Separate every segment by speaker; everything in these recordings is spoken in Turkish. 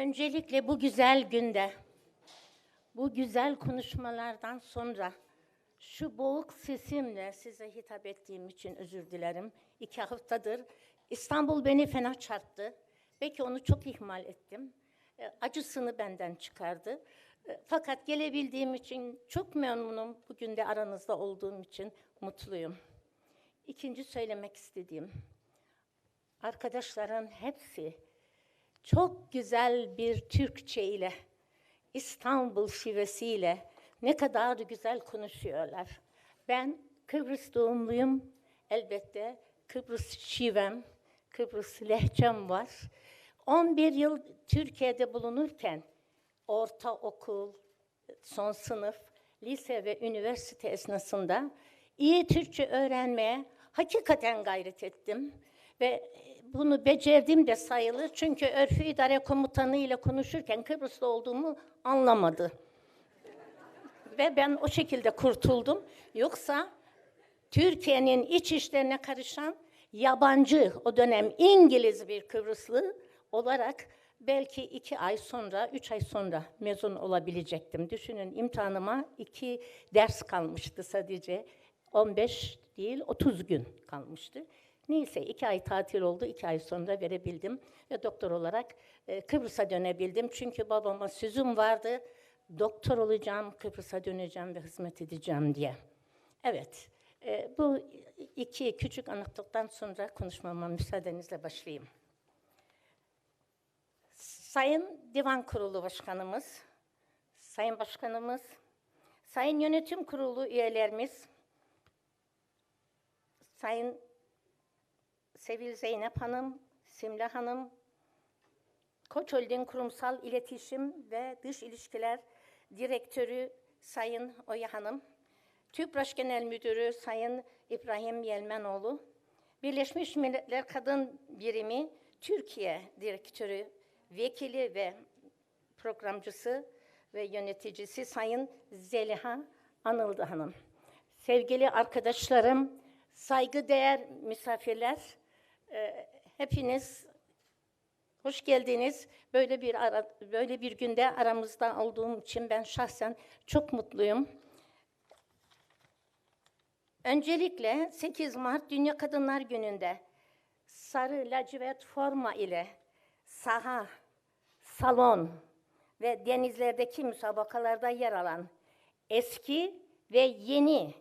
Speaker 1: Öncelikle bu güzel günde, bu güzel konuşmalardan sonra şu boğuk sesimle size hitap ettiğim için özür dilerim. İki haftadır İstanbul beni fena çarptı. Belki onu çok ihmal ettim. E, Acısını benden çıkardı. E, Fakat gelebildiğim için çok memnunum. Bugün de aranızda olduğum için mutluyum. İkinci söylemek istediğim, arkadaşların hepsi çok güzel bir Türkçe ile, İstanbul şivesiyle ne kadar güzel konuşuyorlar. Ben Kıbrıs doğumluyum. Elbette Kıbrıs şivem, Kıbrıs lehçem var. 11 yıl Türkiye'de bulunurken ortaokul, son sınıf, lise ve üniversite esnasında iyi Türkçe öğrenmeye hakikaten gayret ettim. Ve bunu becerdim de sayılır çünkü örfü idare komutanı ile konuşurken Kıbrıs'ta olduğumu anlamadı. Ve ben o şekilde kurtuldum. Yoksa Türkiye'nin iç işlerine karışan yabancı, o dönem İngiliz bir Kıbrıslı olarak belki iki ay sonra, üç ay sonra mezun olabilecektim. Düşünün imtihanıma iki ders kalmıştı sadece. 15 değil, 30 gün kalmıştı. Neyse iki ay tatil oldu, iki ay sonra verebildim. Ve doktor olarak e, Kıbrıs'a dönebildim. Çünkü babama sözüm vardı, doktor olacağım, Kıbrıs'a döneceğim ve hizmet edeceğim diye. Evet, e, bu iki küçük anlattıktan sonra konuşmama müsaadenizle başlayayım. Sayın Divan Kurulu Başkanımız, Sayın Başkanımız, Sayın Yönetim Kurulu üyelerimiz, Sayın Sevil Zeynep Hanım, Simle Hanım, Koç Holding Kurumsal İletişim ve Dış İlişkiler Direktörü Sayın Oya Hanım, TÜPRAŞ Genel Müdürü Sayın İbrahim Yelmenoğlu, Birleşmiş Milletler Kadın Birimi Türkiye Direktörü, Vekili ve Programcısı ve Yöneticisi Sayın Zeliha Anıldı Hanım. Sevgili arkadaşlarım, saygıdeğer misafirler, e, hepiniz hoş geldiniz. Böyle bir ara, böyle bir günde aramızda olduğum için ben şahsen çok mutluyum. Öncelikle 8 Mart Dünya Kadınlar Günü'nde sarı lacivert forma ile saha, salon ve denizlerdeki müsabakalarda yer alan eski ve yeni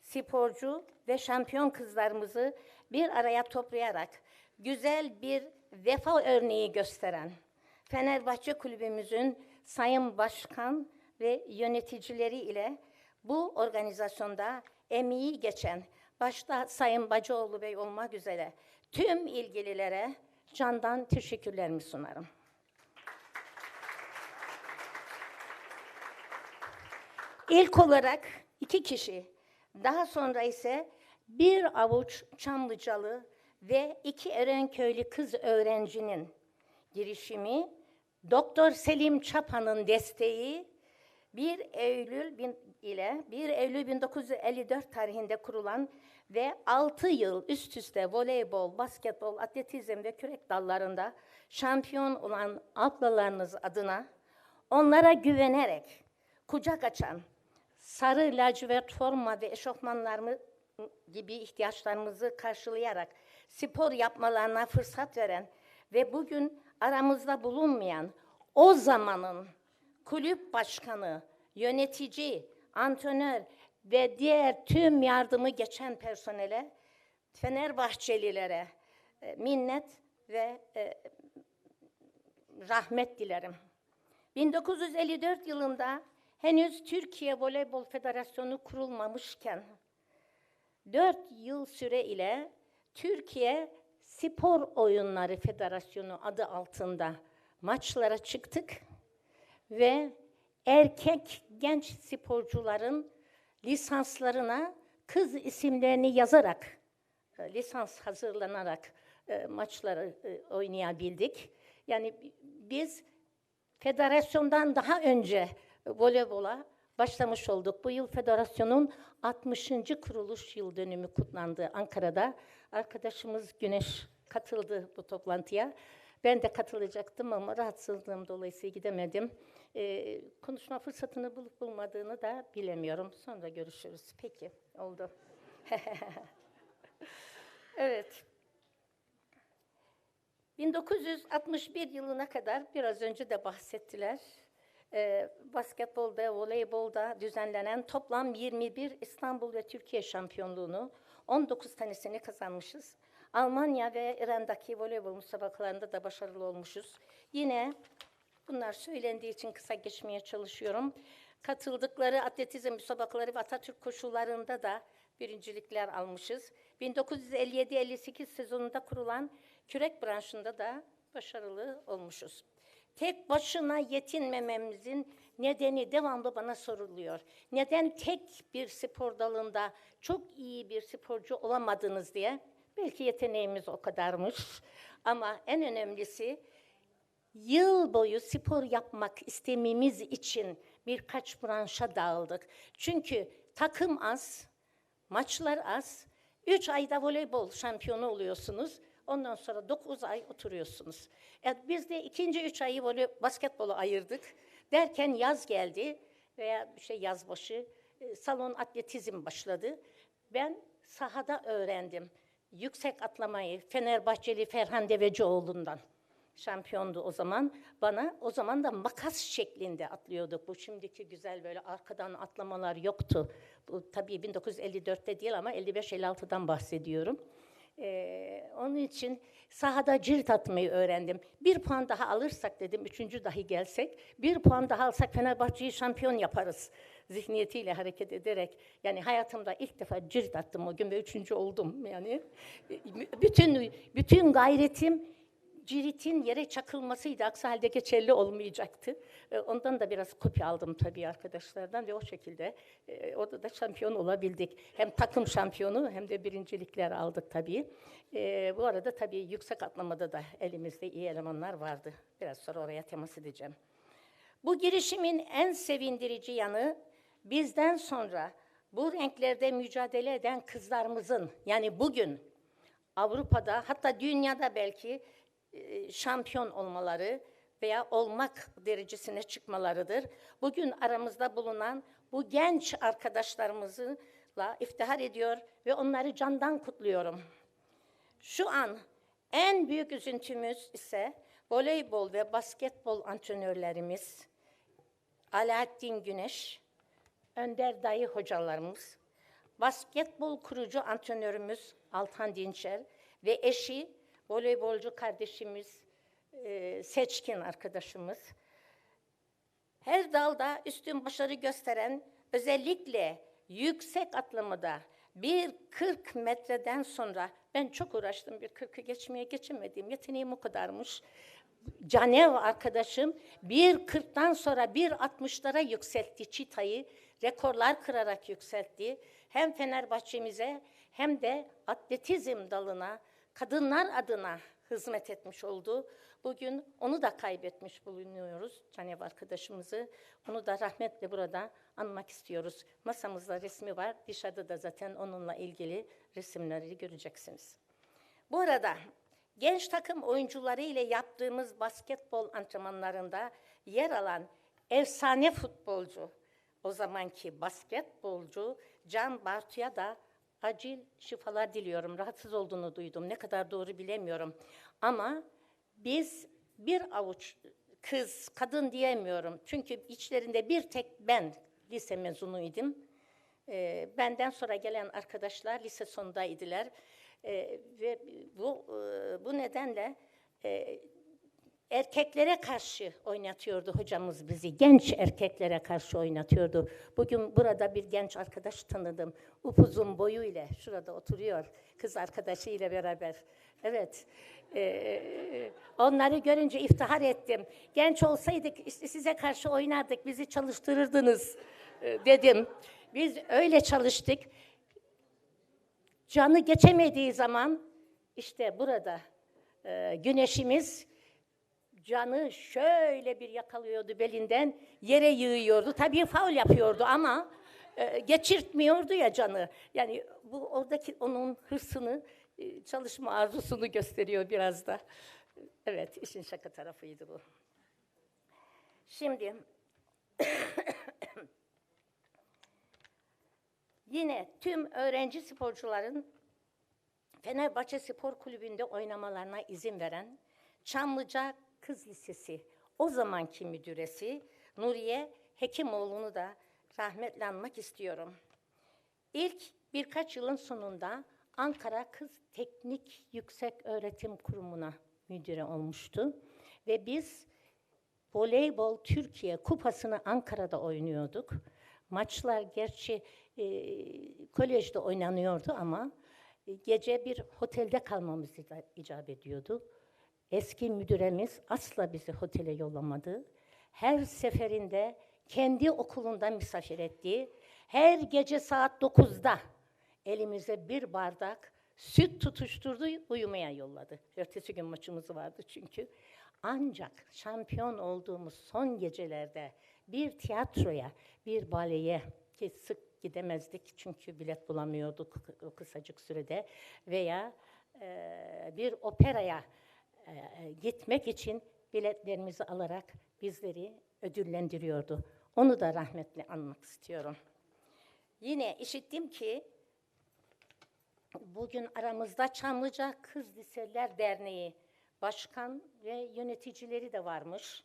Speaker 1: sporcu ve şampiyon kızlarımızı bir araya toplayarak güzel bir vefa örneği gösteren Fenerbahçe Kulübümüzün Sayın Başkan ve yöneticileri ile bu organizasyonda emeği geçen başta Sayın Bacıoğlu Bey olmak üzere tüm ilgililere candan teşekkürlerimi sunarım. İlk olarak iki kişi, daha sonra ise bir avuç Çamlıcalı ve iki Erenköylü kız öğrencinin girişimi, Doktor Selim Çapa'nın desteği 1 Eylül bin, ile 1 Eylül 1954 tarihinde kurulan ve 6 yıl üst üste voleybol, basketbol, atletizm ve kürek dallarında şampiyon olan ablalarınız adına onlara güvenerek kucak açan sarı lacivert forma ve eşofmanlarımı gibi ihtiyaçlarımızı karşılayarak spor yapmalarına fırsat veren ve bugün aramızda bulunmayan o zamanın kulüp başkanı, yönetici, antrenör ve diğer tüm yardımı geçen personele, Fenerbahçelilere e, minnet ve e, rahmet dilerim. 1954 yılında henüz Türkiye Voleybol Federasyonu kurulmamışken 4 yıl süre ile Türkiye Spor Oyunları Federasyonu adı altında maçlara çıktık ve erkek genç sporcuların lisanslarına kız isimlerini yazarak, e, lisans hazırlanarak e, maçları e, oynayabildik. Yani bi- biz federasyondan daha önce voleybola başlamış olduk. Bu yıl federasyonun 60. kuruluş yıl dönümü kutlandı Ankara'da. Arkadaşımız Güneş katıldı bu toplantıya. Ben de katılacaktım ama rahatsızlığım dolayısıyla gidemedim. Ee, konuşma fırsatını bulup bulmadığını da bilemiyorum. Sonra görüşürüz. Peki, oldu. evet. 1961 yılına kadar biraz önce de bahsettiler. Ee, basketbolda, voleybolda düzenlenen toplam 21 İstanbul ve Türkiye şampiyonluğunu 19 tanesini kazanmışız. Almanya ve İran'daki voleybol müsabakalarında da başarılı olmuşuz. Yine bunlar söylendiği için kısa geçmeye çalışıyorum. Katıldıkları atletizm müsabakaları ve Atatürk koşullarında da birincilikler almışız. 1957-58 sezonunda kurulan kürek branşında da başarılı olmuşuz. Tek başına yetinmememizin nedeni devamlı bana soruluyor. Neden tek bir spor dalında çok iyi bir sporcu olamadınız diye. Belki yeteneğimiz o kadarmış. Ama en önemlisi yıl boyu spor yapmak istememiz için birkaç branşa dağıldık. Çünkü takım az, maçlar az. Üç ayda voleybol şampiyonu oluyorsunuz. Ondan sonra dokuz ay oturuyorsunuz. E, biz de ikinci üç ayı voley, basketbola ayırdık. Derken yaz geldi veya şey yaz başı e, salon atletizm başladı. Ben sahada öğrendim. Yüksek atlamayı Fenerbahçeli Ferhan Devecioğlu'ndan şampiyondu o zaman. Bana o zaman da makas şeklinde atlıyorduk. Bu şimdiki güzel böyle arkadan atlamalar yoktu. Bu tabii 1954'te değil ama 55-56'dan bahsediyorum. Ee, onun için sahada cirit atmayı öğrendim. Bir puan daha alırsak dedim, üçüncü dahi gelsek, bir puan daha alsak Fenerbahçe'yi şampiyon yaparız zihniyetiyle hareket ederek. Yani hayatımda ilk defa cirit attım o gün ve üçüncü oldum. Yani bütün bütün gayretim ciritin yere çakılmasıydı. Aksi halde geçerli olmayacaktı. E, Ondan da biraz kopya aldım tabii arkadaşlardan ve o şekilde e, orada da şampiyon olabildik. Hem takım şampiyonu hem de birincilikler aldık tabii. E, bu arada tabii yüksek atlamada da elimizde iyi elemanlar vardı. Biraz sonra oraya temas edeceğim. Bu girişimin en sevindirici yanı bizden sonra bu renklerde mücadele eden kızlarımızın yani bugün Avrupa'da hatta dünyada belki şampiyon olmaları veya olmak derecesine çıkmalarıdır. Bugün aramızda bulunan bu genç arkadaşlarımızla iftihar ediyor ve onları candan kutluyorum. Şu an en büyük üzüntümüz ise voleybol ve basketbol antrenörlerimiz Alaaddin Güneş, Önder Dayı hocalarımız, basketbol kurucu antrenörümüz Altan Dinçer ve eşi voleybolcu kardeşimiz e, Seçkin arkadaşımız. Her dalda üstün başarı gösteren özellikle yüksek atlamada bir 40 metreden sonra ben çok uğraştım bir 40'ı geçmeye geçemedim. Yeteneğim o kadarmış. Canev arkadaşım bir 40'tan sonra bir 60'lara yükseltti çitayı. Rekorlar kırarak yükseltti. Hem Fenerbahçe'mize hem de atletizm dalına kadınlar adına hizmet etmiş oldu. Bugün onu da kaybetmiş bulunuyoruz Canev arkadaşımızı. Onu da rahmetle burada anmak istiyoruz. Masamızda resmi var. Dışarıda da zaten onunla ilgili resimleri göreceksiniz. Bu arada genç takım oyuncuları ile yaptığımız basketbol antrenmanlarında yer alan efsane futbolcu, o zamanki basketbolcu Can Bartu'ya da acil şifalar diliyorum. Rahatsız olduğunu duydum. Ne kadar doğru bilemiyorum. Ama biz bir avuç kız, kadın diyemiyorum. Çünkü içlerinde bir tek ben lise mezunuydum. Ee, benden sonra gelen arkadaşlar lise sonundaydılar. Ee, ve bu e, bu nedenle e, erkeklere karşı oynatıyordu hocamız bizi. Genç erkeklere karşı oynatıyordu. Bugün burada bir genç arkadaş tanıdım. Upuzun boyuyla şurada oturuyor. Kız arkadaşıyla beraber. Evet. Ee, onları görünce iftihar ettim. Genç olsaydık işte size karşı oynardık, bizi çalıştırırdınız e, dedim. Biz öyle çalıştık. Canı geçemediği zaman işte burada e, güneşimiz canı şöyle bir yakalıyordu belinden, yere yığıyordu. Tabii faul yapıyordu ama e, geçirtmiyordu ya canı. Yani bu oradaki onun hırsını, e, çalışma arzusunu gösteriyor biraz da. Evet, işin şaka tarafıydı bu. Şimdi yine tüm öğrenci sporcuların Fenerbahçe Spor Kulübü'nde oynamalarına izin veren Çamlıca Kız Lisesi o zamanki müdüresi Nuriye Hekimoğlu'nu da rahmetle anmak istiyorum. İlk birkaç yılın sonunda Ankara Kız Teknik Yüksek Öğretim Kurumu'na müdüre olmuştu. Ve biz Voleybol Türkiye Kupası'nı Ankara'da oynuyorduk. Maçlar gerçi e, kolejde oynanıyordu ama e, gece bir otelde kalmamız icap- icap ediyordu. Eski müdüremiz asla bizi otele yollamadı. Her seferinde kendi okulunda misafir etti. Her gece saat 9'da elimize bir bardak süt tutuşturdu, uyumaya yolladı. Ertesi gün maçımız vardı çünkü. Ancak şampiyon olduğumuz son gecelerde bir tiyatroya, bir baleye ki sık gidemezdik çünkü bilet bulamıyorduk o kısacık sürede veya eee, bir operaya eee, gitmek için biletlerimizi alarak bizleri ödüllendiriyordu. Onu da rahmetle anmak istiyorum. Yine işittim ki bugün aramızda Çamlıca Kız Liseler Derneği başkan ve yöneticileri de varmış.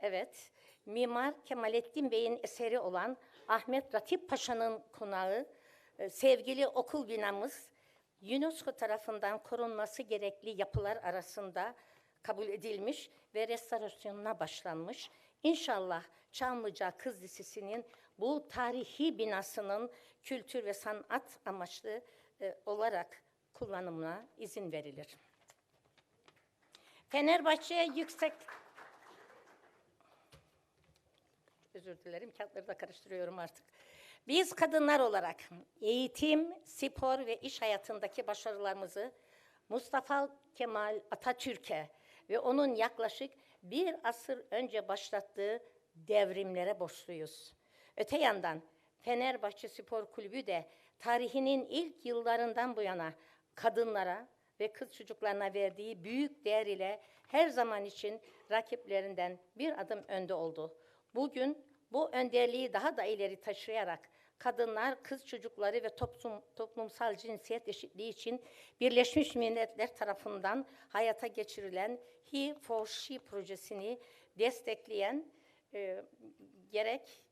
Speaker 1: Evet, Mimar Kemalettin Bey'in eseri olan Ahmet Ratip Paşa'nın konağı, e, sevgili okul binamız, UNESCO tarafından korunması gerekli yapılar arasında kabul edilmiş ve restorasyonuna başlanmış. İnşallah Çamlıca Kız Lisesi'nin bu tarihi binasının kültür ve sanat amaçlı e, olarak kullanımına izin verilir. Fenerbahçe Yüksek Özür dilerim, kağıtları da karıştırıyorum artık. Biz kadınlar olarak eğitim, spor ve iş hayatındaki başarılarımızı Mustafa Kemal Atatürk'e ve onun yaklaşık bir asır önce başlattığı devrimlere borçluyuz. Öte yandan Fenerbahçe Spor Kulübü de tarihinin ilk yıllarından bu yana kadınlara ve kız çocuklarına verdiği büyük değer ile her zaman için rakiplerinden bir adım önde oldu. Bugün bu önderliği daha da ileri taşıyarak kadınlar, kız çocukları ve toplum, toplumsal cinsiyet eşitliği için Birleşmiş Milletler tarafından hayata geçirilen He for She projesini destekleyen e, gerek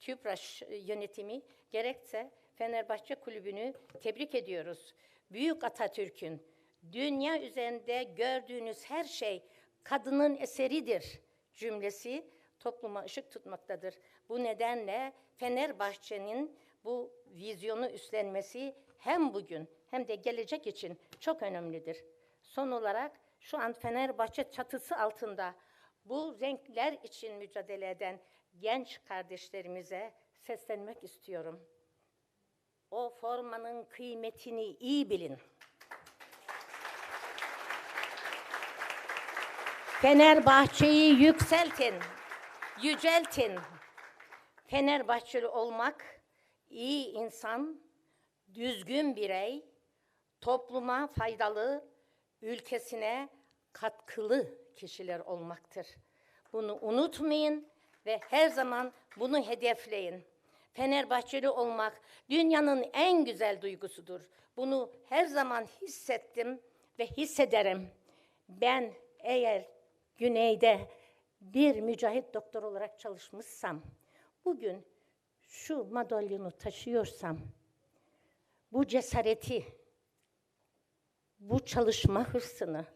Speaker 1: TÜPRAŞ yönetimi gerekse Fenerbahçe Kulübü'nü tebrik ediyoruz. Büyük Atatürk'ün dünya üzerinde gördüğünüz her şey kadının eseridir cümlesi topluma ışık tutmaktadır. Bu nedenle Fenerbahçe'nin bu vizyonu üstlenmesi hem bugün hem de gelecek için çok önemlidir. Son olarak şu an Fenerbahçe çatısı altında bu renkler için mücadele eden genç kardeşlerimize seslenmek istiyorum. O formanın kıymetini iyi bilin. Fenerbahçe'yi yükseltin, yüceltin. Fenerbahçeli olmak, iyi insan, düzgün birey, topluma faydalı, ülkesine katkılı kişiler olmaktır. Bunu unutmayın ve her zaman bunu hedefleyin. Fenerbahçeli olmak dünyanın en güzel duygusudur. Bunu her zaman hissettim ve hissederim. Ben eğer güneyde bir mücahit doktor olarak çalışmışsam, bugün şu madalyonu taşıyorsam, bu cesareti, bu çalışma hırsını,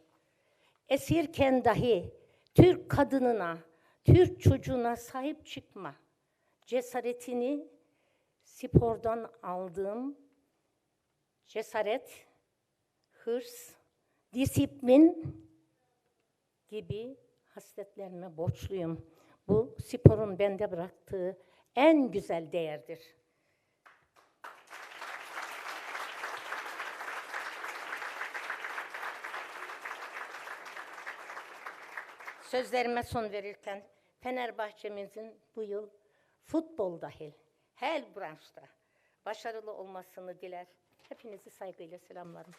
Speaker 1: esirken dahi Türk kadınına, Türk çocuğuna sahip çıkma cesaretini spordan aldığım cesaret, hırs, disiplin gibi hasletlerime borçluyum. Bu sporun bende bıraktığı en güzel değerdir. Sözlerime son verirken Fenerbahçe'mizin bu yıl futbol dahil her branşta başarılı olmasını diler. Hepinizi saygıyla selamlarım.